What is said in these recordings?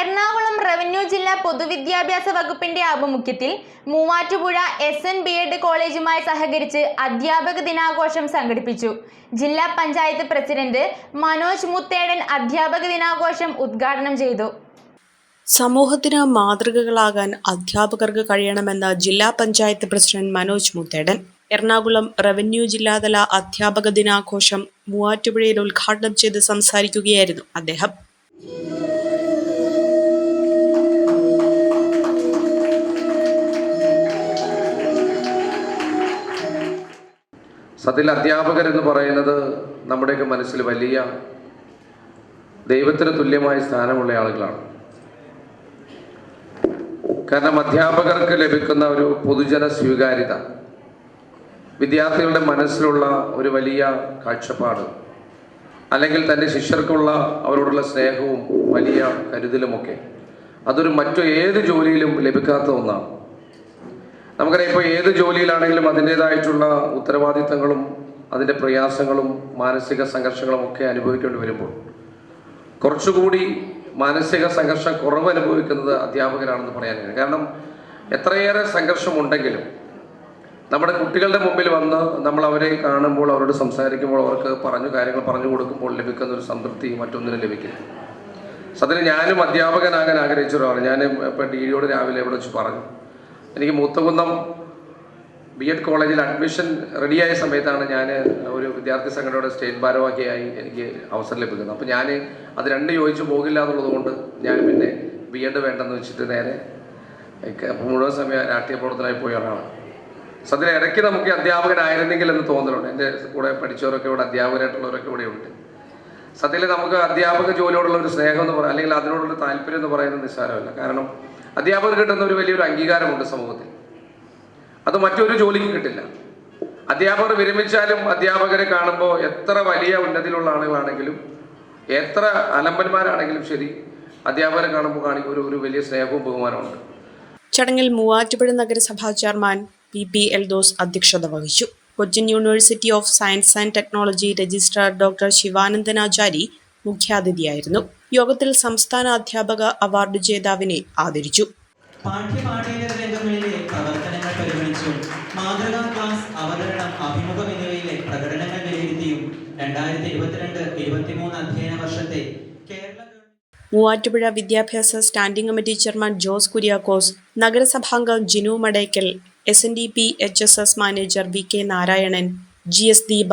Ernakulam revenue ജില്ലാ പൊതുവിദ്യാഭ്യാസ വകുപ്പിന്റെ ആഭിമുഖ്യത്തിൽ Muvattupuzha S N B Ed കോളേജുമായി സഹകരിച്ച് അധ്യാപക ദിനാഘോഷം സംഘടിപ്പിച്ചു. ജില്ലാ പഞ്ചായത്ത് പ്രസിഡന്റ് മനോജ് മുത്തേടൻ അധ്യാപക ദിനാഘോഷം ഉദ്ഘാടനം ചെയ്തു. സമൂഹത്തിന് മാതൃകകളാകാൻ അധ്യാപകർക്ക് കഴിയണമെന്ന ജില്ലാ പഞ്ചായത്ത് പ്രസിഡന്റ് മനോജ് മുത്തേടൻ എറണാകുളം റവന്യൂ ജില്ലാതല അധ്യാപക ദിനാഘോഷം മൂവാറ്റുപുഴയിൽ ഉദ്ഘാടനം ചെയ്ത് സംസാരിക്കുകയായിരുന്നു അദ്ദേഹം. സത്യത്തിൽ അധ്യാപകരെന്ന് പറയുന്നത് നമ്മുടെയൊക്കെ മനസ്സിൽ വലിയ ദൈവത്തിന് തുല്യമായ സ്ഥാനമുള്ള ആളുകളാണ്. കാരണം അധ്യാപകർക്ക് ലഭിക്കുന്ന ഒരു പൊതുജന സ്വീകാര്യത വിദ്യാർത്ഥികളുടെ മനസ്സിലുള്ള ഒരു വലിയ കാഴ്ചപ്പാട് അല്ലെങ്കിൽ തന്റെ ശിഷ്യർക്കുള്ള അവരോടുള്ള സ്നേഹവും വലിയ കരുതലുമൊക്കെ അതൊരു മറ്റു ഏത് ജോലിയിലും ലഭിക്കാത്ത ഒന്നാണ്. നമുക്കറിയാം ഇപ്പോൾ ഏത് ജോലിയിലാണെങ്കിലും അതിന്റെതായിട്ടുള്ള ഉത്തരവാദിത്തങ്ങളും അതിന്റെ പ്രയാസങ്ങളും മാനസിക സംഘർഷങ്ങളും ഒക്കെ അനുഭവിക്കേണ്ടി വരുമ്പോൾ കുറച്ചുകൂടി മാനസിക സംഘർഷം കുറവ് അനുഭവിക്കുന്നത് അധ്യാപകരാണെന്ന് പറയാൻ കഴിയും. കാരണം എത്രയേറെ സംഘർഷമുണ്ടെങ്കിലും നമ്മുടെ കുട്ടികളുടെ മുമ്പിൽ വന്ന് നമ്മൾ അവരെ കാണുമ്പോൾ അവരോട് സംസാരിക്കുമ്പോൾ അവർക്ക് പറഞ്ഞു കാര്യങ്ങൾ പറഞ്ഞു കൊടുക്കുമ്പോൾ ലഭിക്കുന്ന ഒരു സംതൃപ്തി മറ്റൊന്നിനും ലഭിക്കില്ല. സത്യം ഞാനും അധ്യാപകനാകാൻ ആഗ്രഹിച്ച ഒരാളാണ്. ഞാൻ ഇപ്പം ഡി ഡിയോട് രാവിലെ ഇവിടെ വെച്ച് പറഞ്ഞു. എനിക്ക് മൂത്തകുന്നം ബി എഡ് കോളേജിൽ അഡ്മിഷൻ റെഡിയായ സമയത്താണ് ഞാൻ ഒരു വിദ്യാർത്ഥി സംഘടനയുടെ സ്റ്റേറ്റ് ഭാരവാഹിയായി എനിക്ക് അവസരം ലഭിക്കുന്നത്. അപ്പോൾ ഞാൻ അത് രണ്ട് യോജിച്ച് പോകില്ല എന്നുള്ളത് കൊണ്ട് ഞാൻ പിന്നെ ബി എഡ് വേണ്ടെന്ന് വെച്ചിട്ട് നേരെ മുഴുവൻ സമയം രാഷ്ട്രീയ പ്രവർത്തനമായി പോയ ഒരാളാണ്. സത്യം ഇടയ്ക്ക് നമുക്ക് അധ്യാപകനായിരുന്നെങ്കിൽ എന്ന് തോന്നലുണ്ട്. എന്റെ കൂടെ പഠിച്ചവരൊക്കെ ഇവിടെ അധ്യാപകരായിട്ടുള്ളവരൊക്കെ ഇവിടെ ഉണ്ട്. സത്യത്തിൽ നമുക്ക് അധ്യാപക ജോലിയോടുള്ള ഒരു സ്നേഹം എന്ന് പറയാം അല്ലെങ്കിൽ അതിനോടുള്ള താല്പര്യം എന്ന് പറയുന്നത് നിസ്സാരമല്ല. കാരണം അധ്യാപകർ കിട്ടുന്ന ഒരു വലിയൊരു അംഗീകാരമുണ്ട് സമൂഹത്തിൽ. അത് മറ്റൊരു ജോലിക്ക് കിട്ടില്ല. അധ്യാപകർ വിരമിച്ചാലും അധ്യാപകരെ കാണുമ്പോൾ എത്ര വലിയ ഉന്നതിയിലുള്ള ആളുകളാണെങ്കിലും എത്ര അലമ്പന്മാരാണെങ്കിലും ശരി അധ്യാപകരെ കാണുമ്പോൾ കാണിക്കും ഒരു ഒരു വലിയ സ്നേഹവും ബഹുമാനമുണ്ട് ചടങ്ങിൽ മൂവാറ്റുപുഴ നഗരസഭാ ചെയർമാൻ പി പി എൽദോസ് അധ്യക്ഷത വഹിച്ചു. Cochin university of science and technology registrar doctor Sivanandanachari മുഖ്യാതിഥിയായിരുന്നു. യോഗത്തിൽ സംസ്ഥാന അധ്യാപക അവാർഡ് ജേതാവിനെ ആദരിച്ചു. രംഗങ്ങളിലെ പ്രവർത്തനങ്ങൾ പരിഗണിച്ചും മാതൃകാ ക്ലാസ് അവതരണം അഭിമുഖം എന്നിവയിലെ പ്രകടനങ്ങൾ വിലയിരുത്തിയും രണ്ടായിരത്തി ഇരുപത്തിരണ്ട് ഇരുപത്തിമൂന്ന് അധ്യയന വർഷത്തെ കേരള മൂവാറ്റുപുഴ വിദ്യാഭ്യാസ standing committee chairman Jose Kuriakose നഗരസഭാംഗം Jinu Madackal S N D P H S S manager V K Narayanan G S Deepa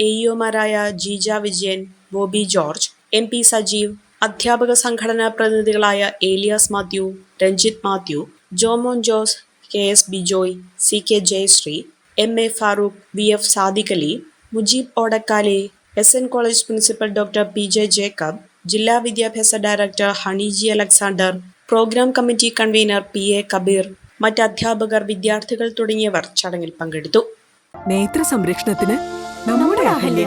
A ഇഒമാരായ Jeeja Vijayan Boby George M P Sajeev അധ്യാപക സംഘടനാ പ്രതിനിധികളായ Elias Mathew Ranjith Mathew Jomon Jose K S Bijoy C K Jayasree M A Farooq V F Sadiq Ali Mujeeb Odakkale S N college principal doctor P J Jacob ജില്ലാ വിദ്യാഭ്യാസ director Honey G Alexander program committee convener P A Kabeer മറ്റ് അധ്യാപകർ വിദ്യാർത്ഥികൾ തുടങ്ങിയവർ ചടങ്ങിൽ പങ്കെടുത്തു. നേത്ര സംരക്ഷണത്തിന് നമ്മുടെ Ahalia.